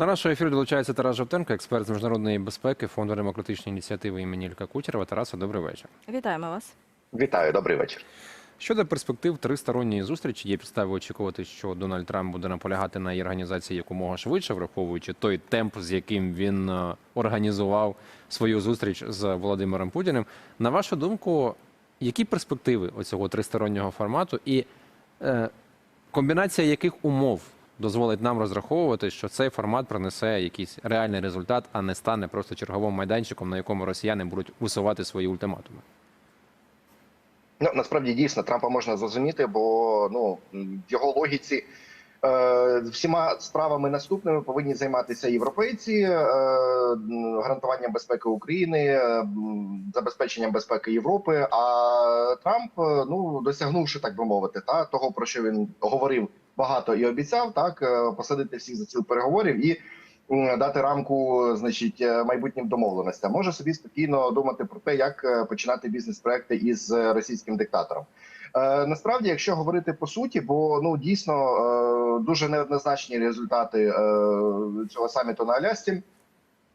На нашого ефіру долучається Тарас Жовтенко, експерт з міжнародної безпеки, фонду демократичної ініціативи імені Ілька Кучерова. Тараса, добрий вечір. Вітаємо вас. Вітаю, добрий вечір. Щодо перспектив тристоронньої зустрічі, є підстави очікувати, що Дональд Трамп буде наполягати на її організації якомога швидше, враховуючи той темп, з яким він е, організував свою зустріч з Володимиром Путіним. На вашу думку, які перспективи оцього тристороннього формату і е, комбінація яких умов дозволить нам розраховувати, що цей формат принесе якийсь реальний результат, а не стане просто черговим майданчиком, на якому росіяни будуть висувати свої ультиматуми? Ну насправді дійсно Трампа можна зрозуміти, бо ну в його логіці всіма справами наступними повинні займатися європейці, е, гарантуванням безпеки України, е, забезпеченням безпеки Європи. А Трамп, е, ну досягнувши так би мовити, та того про що він говорив багато і обіцяв, так е, посадити всіх за стіл переговорів і. Дати рамку, значить, е, майбутнім домовленостям може собі спокійно думати про те, як е, починати бізнес-проекти із е, російським диктатором. Е, насправді, якщо говорити по суті, бо ну дійсно е, дуже неоднозначні результати е, цього саміту на Алясці.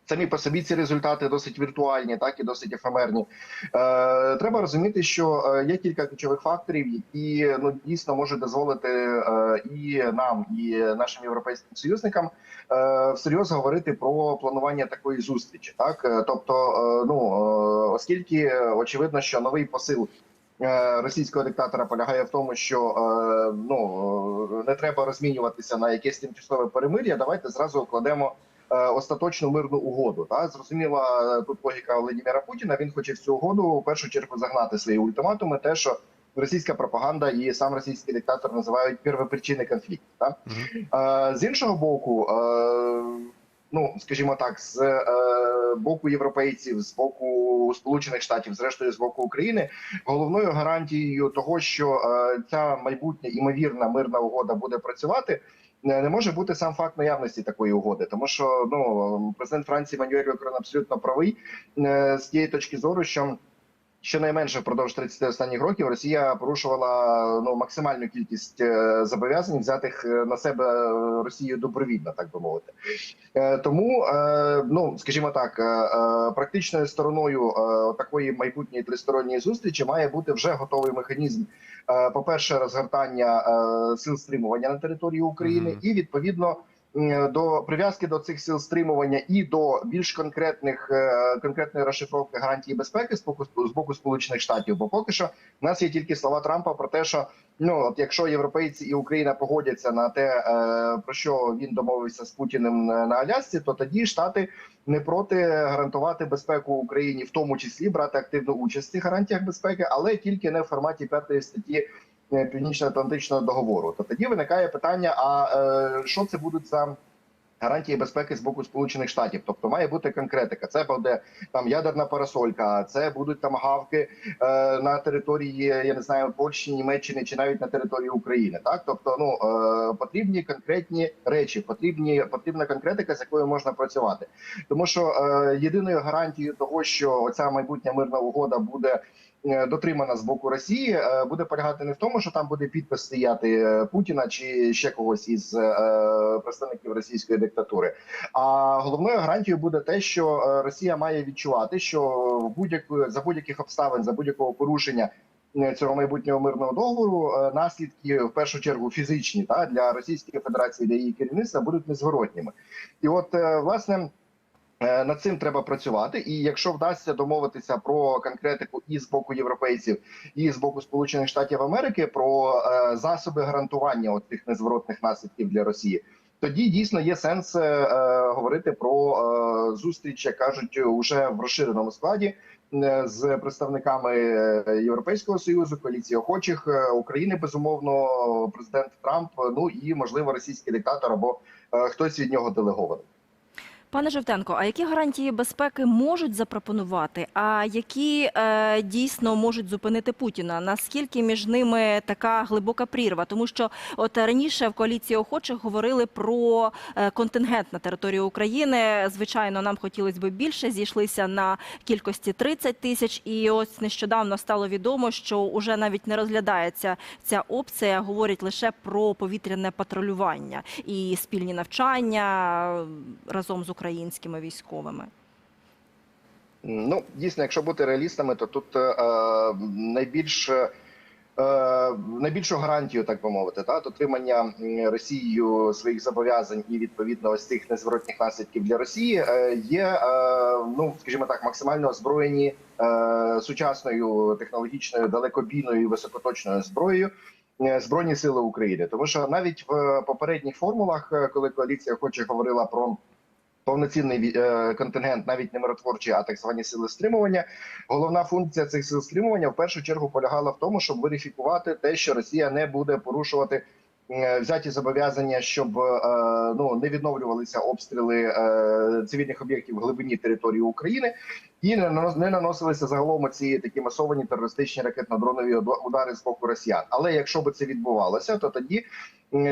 Самі по собі ці результати досить віртуальні, так і досить ефемерні. Е, треба розуміти, що є кілька ключових факторів, які ну дійсно можуть дозволити е, і нам, і нашим європейським союзникам е, всерйоз говорити про планування такої зустрічі. Так, тобто, е, ну е, оскільки очевидно, що новий посил російського диктатора полягає в тому, що е, ну е, не треба розмінюватися на якесь тимчасове перемир'я. Давайте зразу укладемо. е, Остаточну мирну угоду та зрозуміла е, тут логіка Володимира Путіна. Він хоче в цю угоду в першу чергу загнати свої ультиматуми. Те, що російська пропаганда і сам російський диктатор називають первопричини конфлікту. Та Е, з іншого боку, е, ну скажімо так, з е, боку європейців, з боку Сполучених Штатів, зрештою з боку України, головною гарантією того, що е, ця майбутня імовірна мирна угода буде працювати. Не не може бути сам факт наявності такої угоди, тому що ну президент Франції Манюель Макрон абсолютно правий е, з тієї точки зору, що щонайменше впродовж 30 останніх років Росія порушувала ну максимальну кількість е, зобов'язань, взятих е, на себе е, Росією добровільно, так би мовити. Тому, ну скажімо так, практичною стороною такої майбутньої тристоронньої зустрічі має бути вже готовий механізм. е, По-перше, розгортання сил стримування на території України, Мгм. і відповідно до прив'язки до цих сил стримування і до більш конкретних е, конкретної розшифровки гарантії безпеки з боку з боку Сполучених Штатів. Бо поки що в нас є тільки слова Трампа про те, що ну от якщо європейці і Україна погодяться на те, е, про що він домовився з Путіним е, на Алясці, то тоді Штати не проти гарантувати безпеку Україні, в тому числі брати активну участь в цих гарантіях безпеки, але тільки не в форматі п'ятої статті. Е, Північно-Атлантичного договору, то тоді виникає питання: а е, що це будуть за гарантії безпеки з боку Сполучених Штатів? Тобто має бути конкретика. Це буде там ядерна парасолька, це будуть там гавки е, на території, я не знаю, Польщі, Німеччини чи навіть на території України. Так, тобто, ну е, потрібні конкретні речі, потрібні потрібна конкретика, з якою можна працювати, тому що е, єдиною гарантією того, що оця майбутня мирна угода буде. Е, Дотримана з боку Росії е, буде полягати не в тому, що там буде підпис стояти е, Путіна чи ще когось із представників російської диктатури. А головною гарантією буде те, що Росія має відчувати, що в будь-яку за будь-яких обставин, за будь-якого порушення цього майбутнього мирного договору, наслідки в першу чергу фізичні та для Російської Федерації, для її керівництва будуть незворотніми. І от власне. Е, Над цим треба працювати, і якщо вдасться домовитися про конкретику і з боку європейців, і з боку Сполучених Штатів Америки про е, засоби гарантування от цих незворотних наслідків для Росії, тоді дійсно є сенс е, говорити про зустріч, як кажуть, уже в розширеному складі з представниками Європейського союзу, коаліції охочих України, безумовно, президент Трамп. Ну і можливо російський диктатор або хтось від нього делегований. Пане Жовтенко, а які гарантії безпеки можуть запропонувати? А які е, дійсно можуть зупинити Путіна? Наскільки між ними така глибока прірва? Тому що от раніше в коаліції охочих говорили про е, контингент на території України. Звичайно, нам хотілося б більше. Зійшлися на кількості 30 тисяч. І ось нещодавно стало відомо, що уже навіть не розглядається ця опція. Говорять лише про повітряне патрулювання і спільні навчання разом з українськими військовими. Ну, дійсно, якщо бути реалістами, то тут е, найбільш е, найбільшу гарантію, так би мовити, та дотримання Росією своїх зобов'язань і відповідно ось цих незворотних наслідків для Росії е, є, е, ну скажімо так, максимально озброєні е, сучасною технологічною далекобійною високоточною зброєю. е, Збройні сили України, тому що навіть в попередніх формулах, е, коли коаліція хоче говорила про повноцінний е, контингент, навіть не миротворчі, а так звані сили стримування. Головна функція цих сил стримування в першу чергу полягала в тому, щоб верифікувати те, що Росія не буде порушувати. е, Взяті зобов'язання, щоб е, ну не відновлювалися обстріли цивільних об'єктів в глибині території України, і не нанос- не наносилися загалом ці такі масовані терористичні ракетно-дронові уд- удари з боку росіян. Але якщо би це відбувалося, то тоді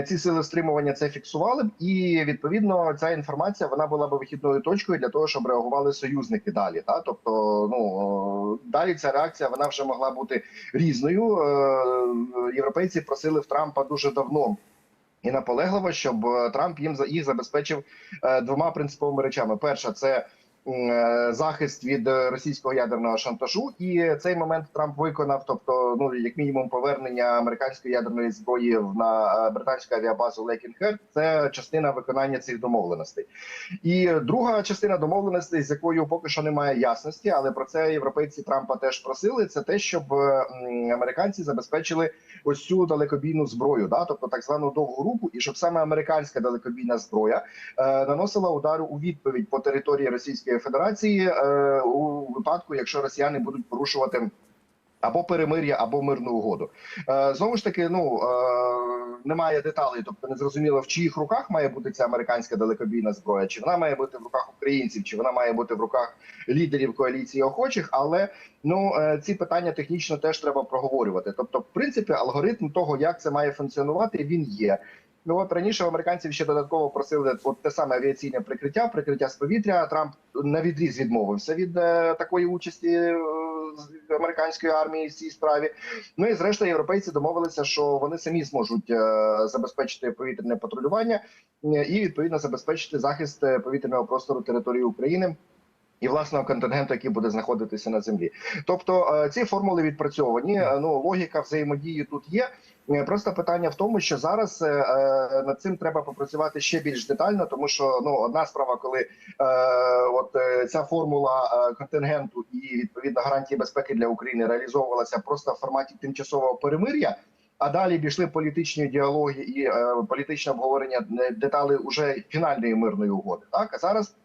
ці сили стримування це фіксували б, і відповідно ця інформація вона була б вихідною точкою для того, щоб реагували союзники далі. Та тобто, ну далі ця реакція вона вже могла бути різною. Е, Європейці просили в Трампа дуже давно. І наполегливо, щоб е, Трамп їм їх забезпечив е, двома принциповими речами: перша це е, захист від е, російського ядерного шантажу, і цей момент Трамп виконав. Тобто, ну як мінімум, повернення американської ядерної зброї на е, британську авіабазу Лекінгер це частина виконання цих домовленостей. І друга частина домовленостей, з якою поки що немає ясності, але про це європейці Трампа теж просили. Це те, щоб е, американці забезпечили ось цю далекобійну зброю, да, тобто так звану довгу руку, і щоб саме американська далекобійна зброя е, наносила удари у відповідь по території Російської Федерації е, у випадку, якщо росіяни будуть порушувати. Або перемир'я, або мирну угоду. Е, знову ж таки, ну е, немає деталей, тобто не зрозуміло, в чиїх руках має бути ця американська далекобійна зброя, чи вона має бути в руках українців, чи вона має бути в руках лідерів коаліції охочих. Але ну ці питання технічно теж треба проговорювати. Тобто, в принципі, алгоритм того, як це має функціонувати, він є. Ну от раніше в американців ще додатково просили от те саме авіаційне прикриття, прикриття з повітря. Трамп на відріз відмовився від е, такої участі е, з американської армії в цій справі. Ну і зрештою, європейці домовилися, що вони самі зможуть е, забезпечити повітряне патрулювання е, і відповідно забезпечити захист е, повітряного простору території України. І власного контингенту, який буде знаходитися на землі, тобто е, ці формули відпрацьовані. Ну логіка взаємодії тут є. Е, Просто питання в тому, що зараз е, е, над цим треба попрацювати ще більш детально, тому що ну одна справа, коли от ця формула контингенту і відповідно гарантії безпеки для України реалізовувалася просто в форматі тимчасового перемир'я. А далі пішли політичні діалоги і е, політичне обговорення деталей уже фінальної мирної угоди. Так а зараз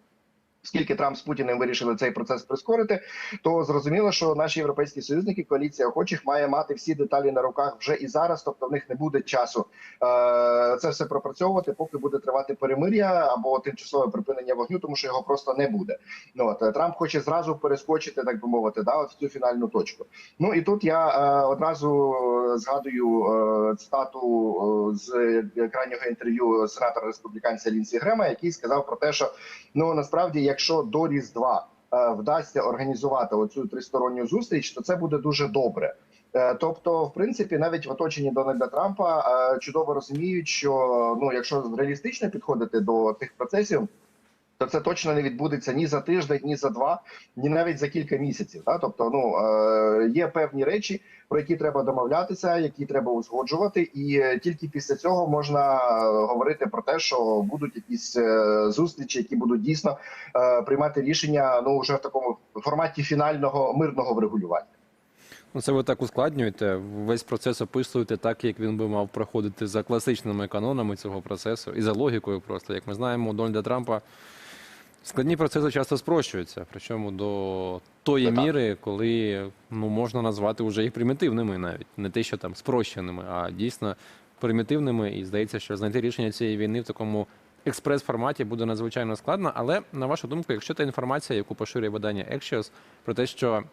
Оскільки Трамп з Путіним вирішили цей процес прискорити, то зрозуміло, що наші європейські союзники, коаліція охочих, має мати всі деталі на руках вже і зараз. Тобто в них не буде часу е- це все пропрацьовувати, поки буде тривати перемир'я або тимчасове припинення вогню, тому що його просто не буде. Ну от е, Трамп хоче зразу перескочити, так би мовити, да, от в цю фінальну точку. Ну і тут я е- одразу згадую цитату з крайнього інтерв'ю сенатора республіканця Лінсі Грема, який сказав про те, що ну насправді, якщо до Різдва е, вдасться організувати оцю тристоронню зустріч, то це буде дуже добре. Е, Тобто, в принципі, навіть в оточенні Дональда Трампа е, чудово розуміють, що ну, якщо реалістично підходити до тих процесів, то це точно не відбудеться ні за тиждень, ні за два, ні навіть за кілька місяців. Да? Тобто, ну е, є певні речі, про які треба домовлятися, які треба узгоджувати, і е, тільки після цього можна е, говорити про те, що будуть якісь зустрічі, які будуть дійсно приймати рішення ну вже в такому форматі фінального мирного врегулювання. Ну, це ви так ускладнюєте. Весь процес описуєте так, як він би мав проходити за класичними канонами цього процесу і за логікою. Просто як ми знаємо, Дональда Трампа складні процеси часто спрощуються. Причому до тої Це так. міри, коли ну можна назвати вже їх примітивними, навіть не те, що там спрощеними, а дійсно примітивними. І здається, що знайти рішення цієї війни в такому експрес-форматі буде надзвичайно складно. Але на вашу думку, якщо та інформація, яку поширює видання Axios, про те, що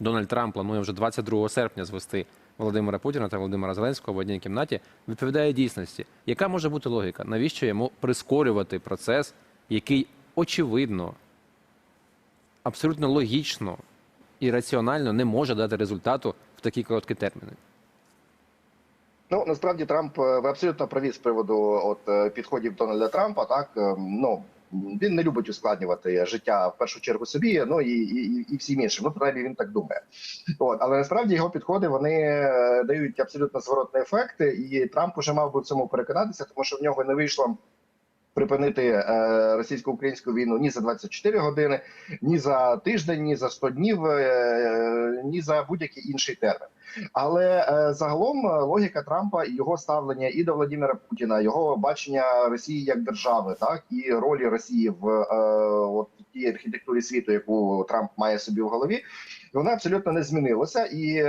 Дональд Трамп планує вже 22 серпня звести Володимира Путіна та Володимира Зеленського в одній кімнаті, відповідає дійсності. Яка може бути логіка? Навіщо йому прискорювати процес, який очевидно, абсолютно логічно і раціонально не може дати результату в такі короткі терміни? Ну насправді Трамп е, ви абсолютно праві з приводу от е, підходів Дональда Трампа. Так е, ну він не любить ускладнювати життя в першу чергу собі, ну і, і, і всім іншим. Ну принаймні він так думає. От але насправді його підходи вони дають абсолютно зворотний ефект, і Трамп уже мав би в цьому переконатися, тому що в нього не вийшло. Припинити е, російсько-українську війну ні за 24 години, ні за тиждень, ні за 100 днів, е, ні за будь-який інший термін. Але е, загалом логіка Трампа і його ставлення і до Владимира Путіна, його бачення Росії як держави, так і ролі Росії в от тій архітектурі світу, яку Трамп має собі в голові, вона абсолютно не змінилася, і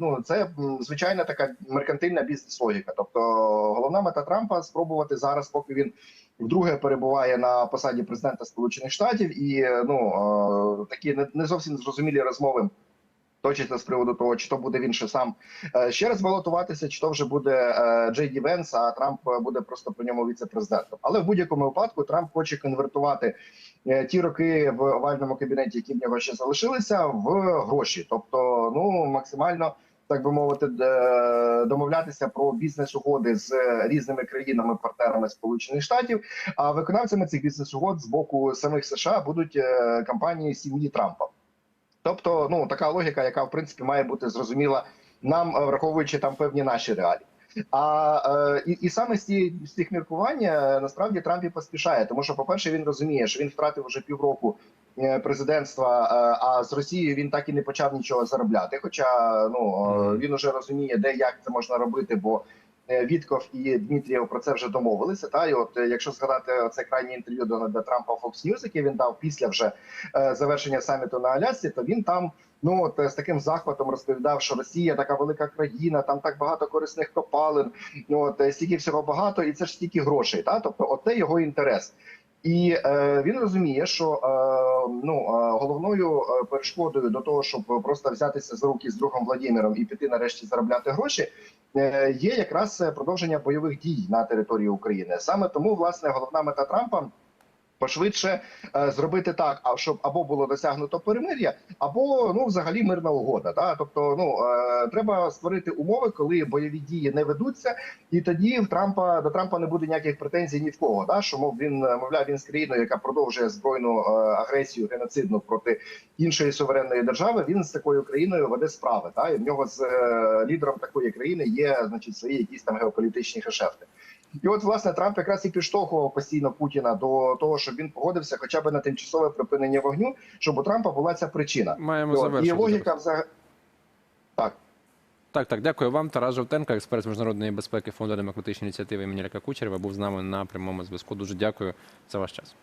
ну це звичайна така меркантильна бізнес-логіка. Тобто головна мета Трампа спробувати зараз, поки він вдруге перебуває на посаді президента Сполучених Штатів, і е, ну е, такі не, не зовсім зрозумілі розмови точиться з приводу того, чи то буде він ще сам е, ще раз балотуватися, чи то вже буде е, Джей Ді Венс, а Трамп е, буде просто по ньому віце-президентом. Але в будь-якому випадку Трамп хоче конвертувати ті роки в овальному кабінеті, які в нього ще залишилися, в гроші, тобто ну максимально. Так би мовити, домовлятися про бізнес-угоди з різними країнами, партнерами Сполучених Штатів. А виконавцями цих бізнес-угод з боку самих США будуть компанії сім'ї Трампа. Тобто, ну така логіка, яка в принципі має бути зрозуміла нам, е, враховуючи там певні наші реалії. А е, і, і саме з ці з цих міркувань е, насправді Трамп і поспішає, тому що, по-перше, він розуміє, що він втратив вже півроку президентства, а з Росією він так і не почав нічого заробляти. Хоча ну він уже розуміє, де як це можна робити, бо Вітков і Дмитрієв про це вже домовилися. Та і от е, якщо згадати це крайнє інтерв'ю Дональда Трампа Fox News, яке він дав після вже е, завершення саміту на Алясці, то він там ну от е, з таким захватом розповідав, що Росія така велика країна, там так багато корисних копалин. Ну от е, стільки всього багато, і це ж стільки грошей. Та тобто, от це його інтерес. І е, він розуміє, що е, ну е, головною е, перешкодою до того, щоб просто взятися за руки з другом Владимиром і піти нарешті заробляти гроші, е, є якраз е, продовження бойових дій на території України. Саме тому, власне, головна мета Трампа. Пошвидше е, зробити так, а щоб або було досягнуто перемир'я, або ну взагалі мирна угода. Да? Тобто, ну е, треба створити умови, коли бойові дії не ведуться, і тоді в Трампа до Трампа не буде ніяких претензій ні в кого. Да? Що мов він е, мовляв він з країною, яка продовжує збройну агресію геноцидну проти іншої суверенної держави. Він з такою країною веде справи. Да? І в нього з лідером такої країни є значить свої якісь там геополітичні гешефти. І от власне Трамп якраз і підштовхував постійно Путіна до того, щоб він погодився, хоча б на тимчасове припинення вогню, щоб у Трампа була ця причина. Маємо завершити. і логіка взагалі так. Так, так, дякую вам. Тарас Жовтенко, експерт з міжнародної безпеки фонду демократичної ініціативи імені Ляка Кучерєва, був з нами на прямому зв'язку. Дуже дякую за ваш час.